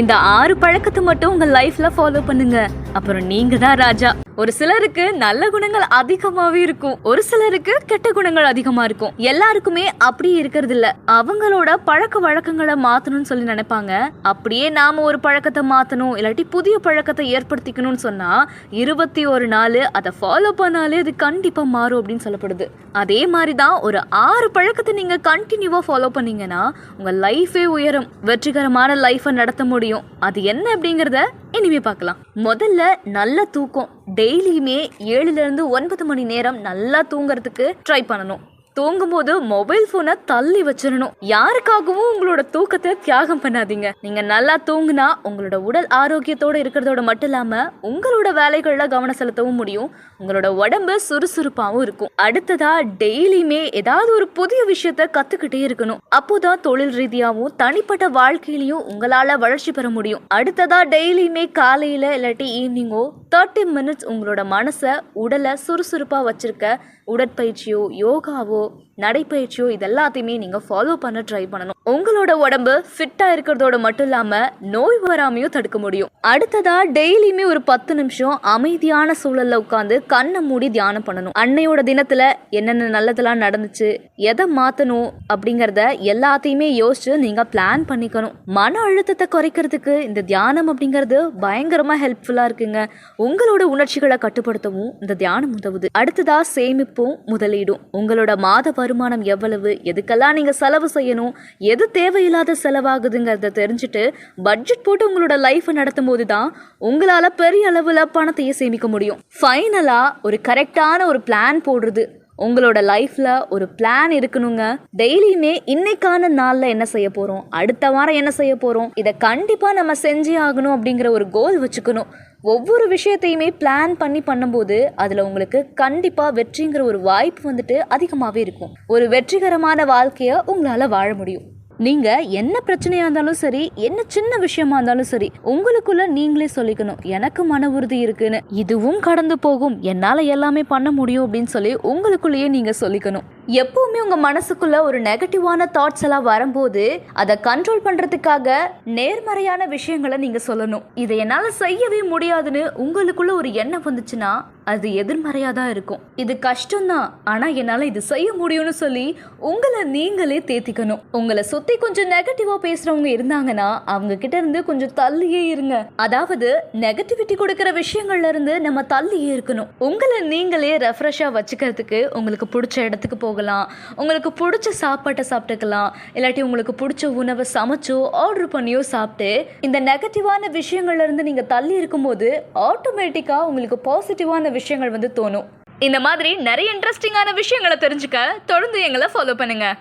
இந்த ஆறு பழக்கத்தை மட்டும் உங்க லைஃப்ல ஃபாலோ பண்ணுங்க. அப்புறம் நீங்க தான் ராஜா. ஒரு சிலருக்கு நல்ல குணங்கள் அதிகமாவே இருக்கும். ஒரு சிலருக்கு கெட்ட குணங்கள் அதிகமா இருக்கும். எல்லாருக்குமே அப்படி இருக்கிறது இல்ல அவங்களோட பழக்க வழக்கங்களை மாத்தணும்னு சொல்லி நினைப்பாங்க. அப்படியே நாம ஒரு பழக்கத்தை மாத்தணும். இல்லாட்டி புதிய பழக்கத்தை ஏற்படுத்திக்கணும்னு சொன்னா இருபத்தி ஒரு நாள் அதை ஃபாலோ பண்ணாலே அது கண்டிப்பா மாறும் அப்படின்னு சொல்லப்படுது. அதே மாதிரி தான் ஒரு ஆறு பழக்கத்தை நீங்க கண்டினியூவா ஃபாலோ பண்ணீங்கன்னா உங்க லைஃபே உயரும். வெற்றிகரமான லைஃபை நடத்த முடியும். அது என்ன அப்படிங்கறத இனிமே பார்க்கலாம் முதல்ல நல்ல தூக்கம். டெய்லியுமே ஏழுல இருந்து ஒன்பது மணி நேரம் நல்லா தூங்குறதுக்கு ட்ரை பண்ணணும். தூங்கும்போது மொபைல் போனை தள்ளி வச்சிடணும். யாருக்காகவும் உங்களோட தூக்கத்தை தியாகம் பண்ணாதீங்க. நீங்க நல்லா தூங்குனா உங்களோட உடல் ஆரோக்கியத்தோட இருக்கிறதோட மட்டும் இல்லாம உங்களோட வேலைகள்ல கவனம் செலுத்தவும் முடியும். உங்களோட உடம்பு சுறுசுறுப்பாகவும் இருக்கும். அடுத்ததா டெய்லியுமே ஏதாவது ஒரு புதிய விஷயத்த கத்துக்கிட்டே இருக்கணும். அப்போதான் தொழில் ரீதியாகவும் தனிப்பட்ட வாழ்க்கையிலையும் உங்களால வளர்ச்சி பெற முடியும். அடுத்ததா டெய்லியுமே காலையில இல்லாட்டி ஈவினிங்கோ தேர்ட்டி மினிட்ஸ் உங்களோட மனசை உடலை சுறுசுறுப்பா வச்சிருக்க உடற்பயிற்சியோ யோகாவோ out நடைப்பயிற்சியோ இது எல்லாத்தையுமே நீங்க ஃபாலோ பண்ண ட்ரை பண்ணணும். உங்களோட உடம்பு ஃபிட்டா இருக்கிறதோட மட்டும் இல்லாம நோய் வராமையும் தடுக்க முடியும். அடுத்ததா டெய்லியுமே ஒரு பத்து நிமிஷம் அமைதியான சூழல்ல உட்காந்து கண்ணை மூடி தியானம் பண்ணணும். அன்னையோட தினத்துல என்னென்ன நல்லதெல்லாம் நடந்துச்சு எதை மாத்தணும் அப்படிங்கறத எல்லாத்தையுமே யோசிச்சு நீங்க பிளான் பண்ணிக்கணும். மன அழுத்தத்தை குறைக்கிறதுக்கு இந்த தியானம் அப்படிங்கிறது பயங்கரமா ஹெல்ப்ஃபுல்லா இருக்குங்க. உங்களோட உணர்ச்சிகளை கட்டுப்படுத்தவும் இந்த தியானம் உதவுது. அடுத்ததா சேமிப்பும் முதலீடும். உங்களோட மாத வருமானம் எவ்வளவு எதுக்கெல்லாம் நீங்க செலவு செய்யணும் எது தேவையில்லாத செலவாகுதுங்கிறத தெரிஞ்சுட்டு பட்ஜெட் போட்டு உங்களோட லைஃப்பை நடத்தும் போது தான் உங்களால பெரிய அளவில் பணத்தையே சேமிக்க முடியும். ஃபைனலா ஒரு கரெக்டான ஒரு பிளான் போடுறது. உங்களோட லைஃப்ல ஒரு பிளான் இருக்கணுங்க. டெய்லியுமே இன்னைக்கான நாள்ல என்ன செய்ய போறோம்? அடுத்த வாரம் என்ன செய்ய போறோம்? இதை கண்டிப்பா நம்ம செஞ்சே ஆகணும் அப்படிங்கிற ஒரு கோல் வச்சுக்கணும். ஒவ்வொரு விஷயத்தையுமே பிளான் பண்ணி பண்ணும்போது அதில் உங்களுக்கு கண்டிப்பாக வெற்றிங்கிற ஒரு வாய்ப்பு வந்துட்டு அதிகமாகவே இருக்கும். ஒரு வெற்றிகரமான வாழ்க்கையை உங்களால் வாழ முடியும். நீங்க என்ன பிரச்சனையா இருந்தாலும் சரி என்ன சின்ன விஷயமா இருந்தாலும் சரி உங்களுக்குள்ள நீங்களே சொல்லிக்கணும். எனக்கு மன உறுதி இருக்குன்னு. இதுவும் கடந்து போகும். என்னால எல்லாமே பண்ண முடியும் அப்படின்னு சொல்லி உங்களுக்குள்ளேயே நீங்க சொல்லிக்கணும். எப்பவுமே உங்க மனசுக்குள்ள ஒரு நெகட்டிவான தாட்ஸ் எல்லாம் வரும்போது அதை கண்ட்ரோல் பண்றதுக்காக நேர்மறையான விஷயங்களை நீங்க சொல்லணும். இதை என்னால செய்யவே முடியாதுன்னு உங்களுக்குள்ள ஒரு எண்ணம் வந்துச்சுன்னா அது எதிர்மறையாக தான் இருக்கும். இது கஷ்டம்தான் ஆனால் என்னால் இது செய்ய முடியும்னு சொல்லி உங்களை நீங்களே தேத்திக்கணும். உங்களை சுற்றி கொஞ்சம் நெகட்டிவாக பேசுகிறவங்க இருந்தாங்கன்னா அவங்க கிட்ட இருந்து கொஞ்சம் தள்ளியே இருங்க. அதாவது நெகட்டிவிட்டி கொடுக்குற விஷயங்கள்ல இருந்து நம்ம தள்ளியே இருக்கணும். உங்களை நீங்களே ரெஃப்ரெஷ்ஷாக வச்சுக்கிறதுக்கு உங்களுக்கு பிடிச்ச இடத்துக்கு போகலாம். உங்களுக்கு பிடிச்ச சாப்பாட்டை சாப்பிட்டுக்கலாம். இல்லாட்டி உங்களுக்கு பிடிச்ச உணவை சமைச்சோ ஆர்டர் பண்ணியோ சாப்பிட்டு இந்த நெகட்டிவான விஷயங்கள்ல இருந்து நீங்கள் தள்ளி இருக்கும்போது ஆட்டோமேட்டிக்காக உங்களுக்கு பாசிட்டிவான விஷயங்கள் வந்து தோணும். இந்த மாதிரி நிறைய இன்ட்ரெஸ்டிங்கான விஷயங்களை தெரிஞ்சுக்க தொடர்ந்து எங்களை ஃபாலோ பண்ணுங்க.